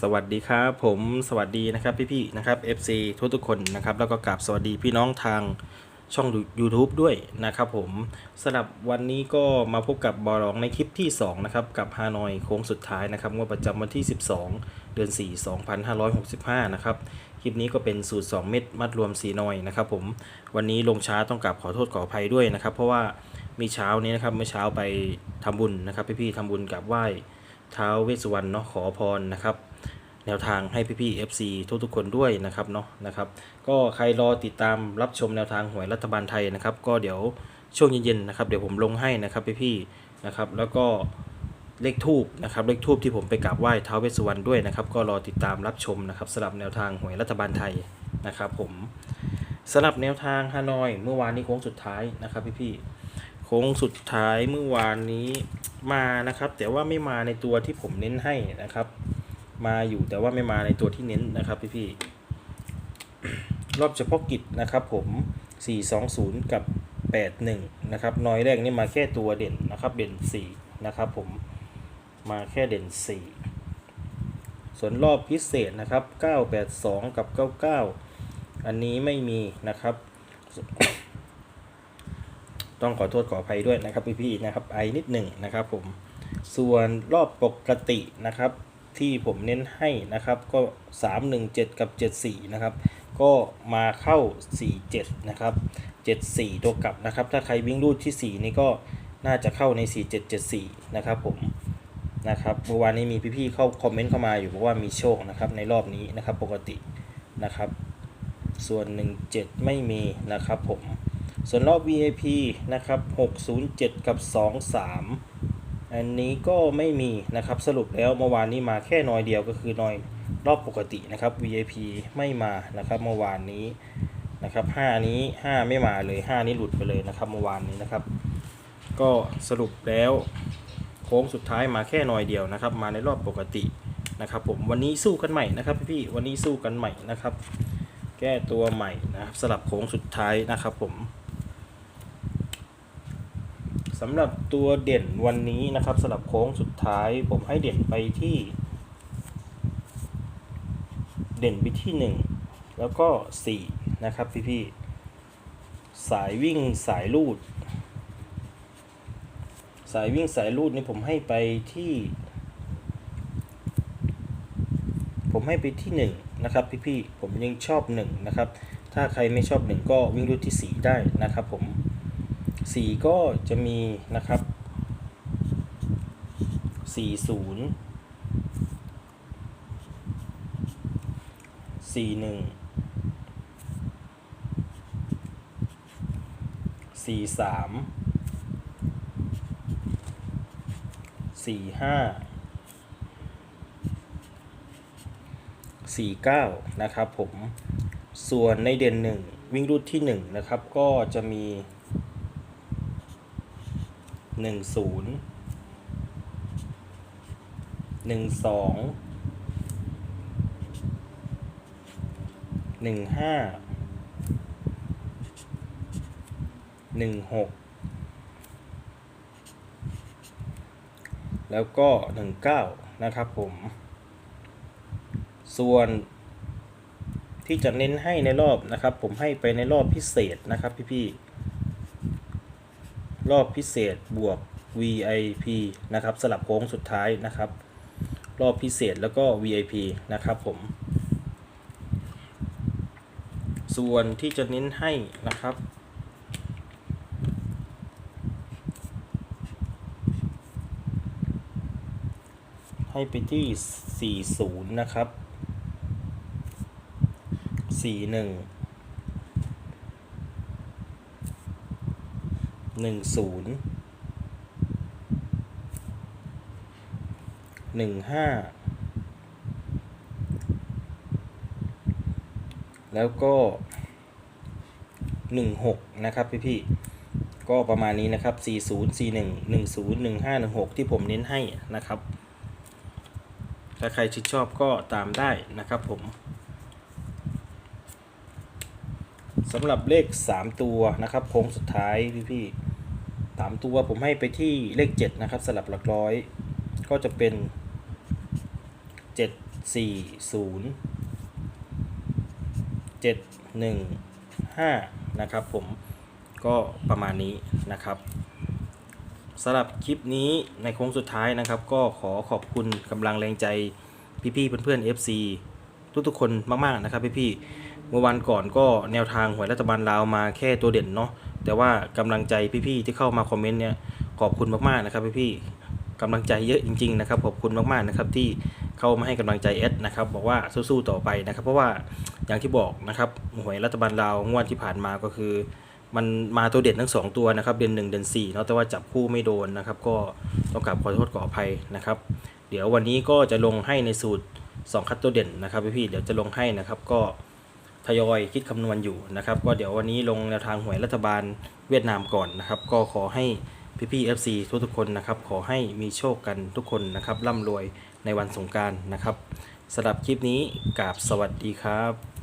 สวัสดีครับผมสวัสดีนะครับพี่ๆนะครับ FC ทุกทุกคนนะครับแล้วก็กราบสวัสดีพี่น้องทางช่อง YouTube ด้วยนะครับผมสำหรับวันนี้ก็มาพบกับบอลองในคลิปที่ 2 นะครับ กับฮานอยโค้งสุดท้ายนะครับงวดประจำวันที่ 12 เดือน 4 2565 นะครับ คลิปนี้ก็เป็นสูตร 2 เม็ดมัดรวมสีนอยนะครับผมวันนี้ลงช้าต้องกราบขอโทษขออภัยด้วยนะครับ เพราะว่ามีเช้านี้นะครับเมื่อเช้าไปทำบุญนะครับพี่ๆทำบุญกับไหว้ ท้าวเวสสุวรรณเนาะขอพรนะครับแนวทางให้พี่ๆ FC ทุกๆคนด้วยนะครับเนาะนะครับ ก็ใครรอติดตามรับชมแนวทางหวยรัฐบาลไทยนะครับ ก็เดี๋ยวช่วงเย็นๆนะครับเดี๋ยวผมลงให้นะครับพี่ๆนะครับ แล้วก็เลขทูบนะครับเลขทูบที่ผมไปกราบไหว้ท้าวเวสสุวรรณด้วยนะครับ ก็รอติดตามรับชมนะครับสำหรับแนวทางหวยรัฐบาลไทยนะครับ ผมสำหรับแนวทางฮานอย เมื่อวานนี้โค้งสุดท้ายนะครับพี่ๆ โค้งสุดท้ายเมื่อวานนี้มานะครับ แต่ว่าไม่มาในตัวที่ผมเน้นให้นะครับ มาอยู่แต่ว่าไม่มาในตัวที่เน้นนะครับพี่ๆรอบเฉพาะกิจนะครับ ผม 420 กับ 81 นะครับน้อยแรกนี่มาแค่ตัวเด่นนะครับ เด่น 4 นะครับ ผมมาแค่เด่น 4 ส่วนรอบพิเศษนะครับ 982 กับ 99 อันนี้ไม่มีนะครับ ต้องขอโทษขออภัยด้วยนะครับพี่ๆนะครับไอนิดหนึ่งนะครับผมส่วนรอบปกตินะครับที่ผมเน้นให้นะครับก็ 317 กับ 74 นะครับ ก็มาเข้า 47 นะครับ 74 ตัวกลับนะครับ ถ้าใครวิ่งรูดที่ 4 นี่ก็น่าจะเข้าใน 4774 นะครับผมนะครับเมื่อวานนี้มีพี่ๆเข้าคอมเมนต์เข้ามาอยู่บอกว่ามีโชคนะครับในรอบนี้นะครับปกตินะครับ ส่วน 17 ไม่มีนะครับผม ส่วนรอบ VIP นะครับ 607 กับ 23 อันนี้ก็ไม่มีนะครับสรุปแล้วเมื่อวานนี้มาแค่น้อยเดียวก็คือน้อยรอบปกตินะครับ VIP ไม่มานะครับเมื่อวานนี้นะครับ5นี้ 5 ไม่มาเลย 5 นี้หลุดไปเลยนะครับเมื่อวานนี้นะครับ ก็สรุปแล้วโค้งสุดท้ายมาแค่น้อยเดียวนะครับ มาในรอบปกตินะครับ ผมวันนี้สู้กันใหม่นะครับพี่ๆวันนี้สู้กันใหม่นะครับ แก้ตัวใหม่นะครับสลับโค้งสุดท้ายนะครับผม สำหรับตัวเด่นวันนี้นะครับสำหรับโค้งสุดท้ายผมให้เด่นไปที่ เด่นไปที่ 1 แล้วก็ 4 นะครับพี่ๆสายวิ่งสายลูด สายวิ่งสายลูดนี่ผมให้ไปที่ ผมให้ไปที่ 1 นะครับพี่ๆผมยังชอบ 1 นะครับ ถ้าใครไม่ชอบ 1 ก็วิ่งรูดที่ 4 ได้นะครับผม สีก็จะมีนะครับสี่ศูนย์สีหนึ่งสี่สามสี่ห้าสี่เก้านะครับผม ส่วนในเด่นหนึ่งวิ่งรูดที่หนึ่งนะครับ ก็จะมี หนึ่งศูนย์หนึ่งสองหนึ่งห้าหนึ่งหกแล้วก็หนึ่งเก้านะครับผม ส่วนที่จะเน้นให้ในรอบนะครับ ผมให้ไปในรอบพิเศษนะครับพี่ๆ รอบพิเศษบวก VIP นะครับสลับโค้งสุดท้ายนะครับ รอบพิเศษแล้วก็ VIP นะครับผม ส่วนที่จะเน้นให้นะครับให้ไปที่ 40 นะครับ 41 หนึ่งศูนย์หนึ่งห้าแล้วก็หนึ่งหกนะครับพี่พี่ก็ประมาณนี้นะครับสี่ศูนย์สี่หนึ่งหนึ่งศูนย์หนึ่งห้าหนึ่งหกที่ผมเน้นให้นะครับ ถ้าใครชื่นชอบก็ตามได้นะครับผม สำหรับเลข 3 ตัวนะครับโค้งสุดท้ายพี่ๆสามตัวผมให้ไปที่เลข 7 นะครับ สลับหลักร้อย ก็จะเป็น7สี่ศูนย์เจ็ดหนึ่งห้านะครับผมก็ประมาณนี้นะครับสำหรับคลิปนี้ในโค้งสุดท้ายนะครับ ก็ขอขอบคุณกำลังแรงใจพี่ๆเพื่อนๆ FC ทุกๆคนมากๆนะครับพี่ๆ เมื่อวันก่อนก็แนวทางหวยรัฐบาลลาวมาแค่ตัวเด่นเนาะแต่ว่ากำลังใจพี่ๆที่เข้ามาคอมเมนต์เนี่ยขอบคุณมากๆนะครับพี่ๆกำลังใจเยอะจริง ๆ นะครับขอบคุณมากๆนะครับที่เข้ามาให้กำลังใจเอสนะครับบอกว่าสู้ๆต่อไปนะครับ เพราะว่าอย่างที่บอกนะครับหวยรัฐบาลลาวงวดที่ผ่านมาก็คือ มันมาตัวเด่นทั้งสองตัวนะครับเดือนหนึ่งเดือนสี่เนาะแต่ว่าจับคู่ไม่โดนนะครับ ก็ต้องกราบขอโทษขออภัยนะครับ เดี๋ยววันนี้ก็จะลงให้ในสูตร 2 คัดตัวเด่นนะครับพี่ๆเดี๋ยวจะลงให้นะครับก็ ทยอยคิดคำนวณอยู่นะครับ ก็เดี๋ยววันนี้ลงแนวทางหวยรัฐบาลเวียดนามก่อนนะครับ ก็ขอให้พี่ๆ FC ทุกทุกคนนะครับ ขอให้มีโชคกันทุกคนนะครับร่ำรวยในวันสงการนะครับสำหรับคลิปนี้กราบสวัสดีครับ